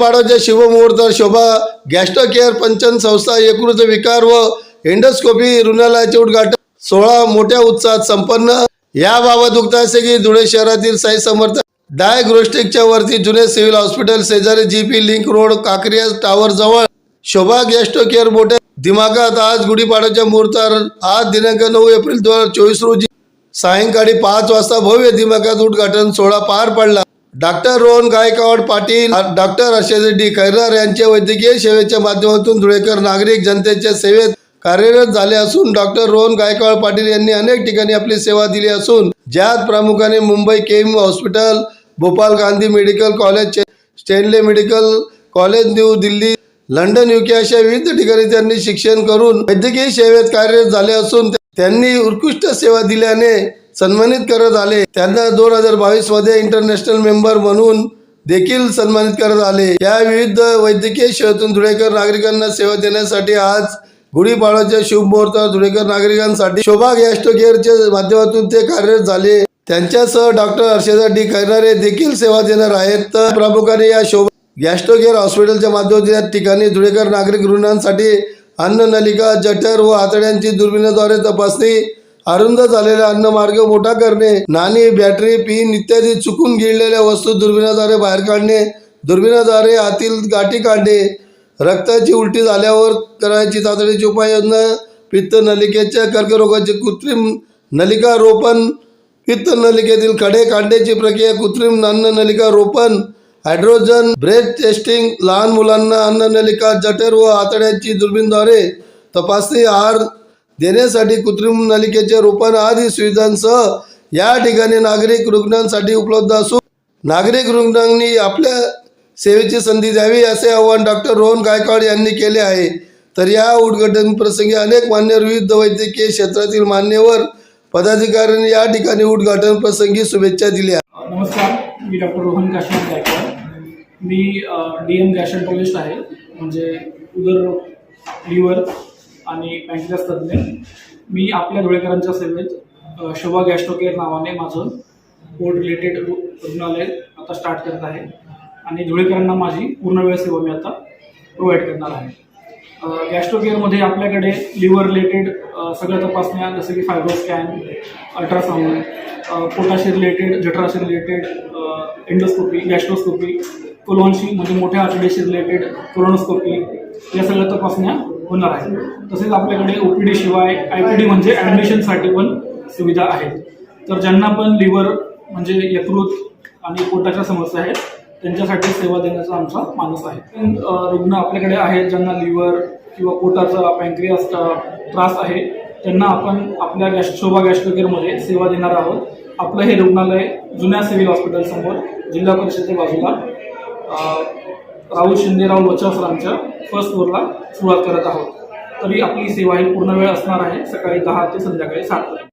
गुढीपाडव्याच्या शुभमुहूर्तावर शोभा gastro care पंचन संस्था यकृत विकार व एंडोस्कोपी रुग्णालयाचे उद्घाटन. सोळा मोठ्या उत्साहात संपन्न. याबाबत उक्त असे की धुळे शहरातील साई समर्थ डायग्नोस्टिकच्या वरती जुने सिव्हिल हॉस्पिटल शेजारी G P link road Kakaria tower जवळ. शोभा गॅस्ट्रो केअर मोठ्या दिमागात आज गुढीपाडव्याच्या मुहूर्तावर आज दिनांक नऊ एप्रिल दोन हजार चोवीस रोजी सायंकाळी पाच वाजता भव्य दिमागात उद्घाटन सोहळा पार पडला. Doctor Rohan Gaikwad Patil doctor Harshad D Khairnar यांच्या वैद्यकीय सेवेच्या माध्यमातून धुळेकर नागरिक जनतेच्या सेवेत कार्यरत झाले असून डॉक्टर रोहन गायकवाड पाटील यांनी अनेक ठिकाणी आपली सेवा दिली असून ज्यात प्रामुख्याने Mumbai KEM hospital Bhopal Gandhi medical college Stanley medical college new Delhi London UK अशा विविध ठिकाणी त्यांनी शिक्षण करून वैद्यकीय सेवेत कार्यरत झाले असून त्यांनी उत्कृष्ट सेवा दिल्याने सन्मानित करत आले. त्यांना दोन हजार बावीसमध्ये इंटरनॅशनल मेंबर म्हणून देखील सन्मानित करत आले. या विविध वैद्यकीय सेवेतून धुळेकर नागरिकांना सेवा देण्यासाठी आज गुढीपाडव्याच्या शुभ मुहूर्तावर धुळेकर नागरिकांसाठी शोभा गॅस्ट्रो केअरच्या माध्यमातून ते कार्यरत झाले. त्यांच्यासह डॉक्टर हर्षदा डी करणारे देखील सेवा देणार आहेत. तर प्रामुख्याने या शोभा गॅस्ट्रो केअर हॉस्पिटलच्या माध्यमातून या ठिकाणी धुळेकर नागरिक रुग्णांसाठी अन्न नलिका जठर व आतड्यांची दुर्बिणाद्वारे तपासणी अरुंद झालेला अन्न मार्ग मोठा करणे नाणी बॅटरी पिन इत्यादी चुकून गिळलेल्या वस्तू दुर्बिणाद्वारे बाहेर काढणे दुर्बिणाद्वारे आतील गाठी काढणे रक्ताची उलटी झाल्यावर करायची तातडीची उपाययोजना पित्त नलिकेच्या कर्करोगाचे कृत्रिम नलिका रोपण पित्त नलिकेतील खडे काढण्याची प्रक्रिया कृत्रिम अन्न नलिका रोपण हायड्रोजन ब्रेथ टेस्टिंग लहान मुलांना अन्न नलिका जठर व आतड्यांची दुर्बीणद्वारे तपासणी आहार देण्यासाठी कृत्रिम नलिकेचे रोपण आदी सुविधांसह या ठिकाणी नागरिक रुग्णांसाठी उपलब्ध असून नागरिक रुग्णांनी आपल्या सेवेची संधी द्यावी असे आवाहन डॉक्टर रोहन गायकवाड यांनी केले आहे. तर या उद्घाटन प्रसंगी अनेक मान्यवर विविध वैद्यकीय क्षेत्रातील मान्यवर पदाधिकाऱ्यांनी या ठिकाणी उद्घाटन प्रसंगी शुभेच्छा दिल्या. नमस्कार मी डॉक्टर रोहन काश्मीर गायकवाड. मी डी एम गॅस्ट्रोंटॉलिस्ट आहे. म्हणजे उदर लिव्हर आणि पँक्रियास तज्ज्ञ. मी आपल्या धुळेकरांच्या सेवेत शोभा गॅस्ट्रो केअर नावाने माझं पोर्ट रिलेटेड रुग्णालय आता स्टार्ट करत आहे. आणि धुळेकरांना माझी पूर्ण वेळ सेवा मी आता प्रोव्हाइड करणार आहे. गॅस्ट्रो केअरमध्ये आपल्याकडे लिव्हर रिलेटेड सगळ्या तपासण्या जसं की फायब्रो स्कॅन अल्ट्रासाऊंड पोटाशी रिलेटेड जठराशी रिलेटेड एंडोस्कोपी गॅस्ट्रोस्कोपी कोलोनशी म्हणजे मोठ्या आतडेशी रिलेटेड कोलोनोस्कोपी या सगळ्या तपासण्या होणार आहेत. तसेच आपल्याकडे ओ पी डी शिवाय आय पी डी म्हणजे ॲडमिशनसाठी पण सुविधा आहेत. तर ज्यांना पण लिव्हर म्हणजे यकृत आणि पोटाच्या समस्या आहेत त्यांच्यासाठी सेवा देण्याचा आमचा मानस आहे. पण, रुग्ण आपल्याकडे आहेत ज्यांना लिव्हर किंवा पोटाचा पँक्रियासचा त्रास आहे त्यांना आपण आपल्या गॅस शोभा गॅस्ट्रोकेअरमध्ये सेवा देणार आहोत. आपलं हे रुग्णालय जुन्या सिव्हिल हॉस्पिटलसमोर जिल्हा परिषदेच्या बाजूला. राहुल शिंदेराव लोचा सरांच्या फर्स्ट फ्लोअरला सुरुवात करत आहोत. तरी आपली सेवा ही पूर्ण वेळ असणार आहे सकाळी दहा ते संध्याकाळी सात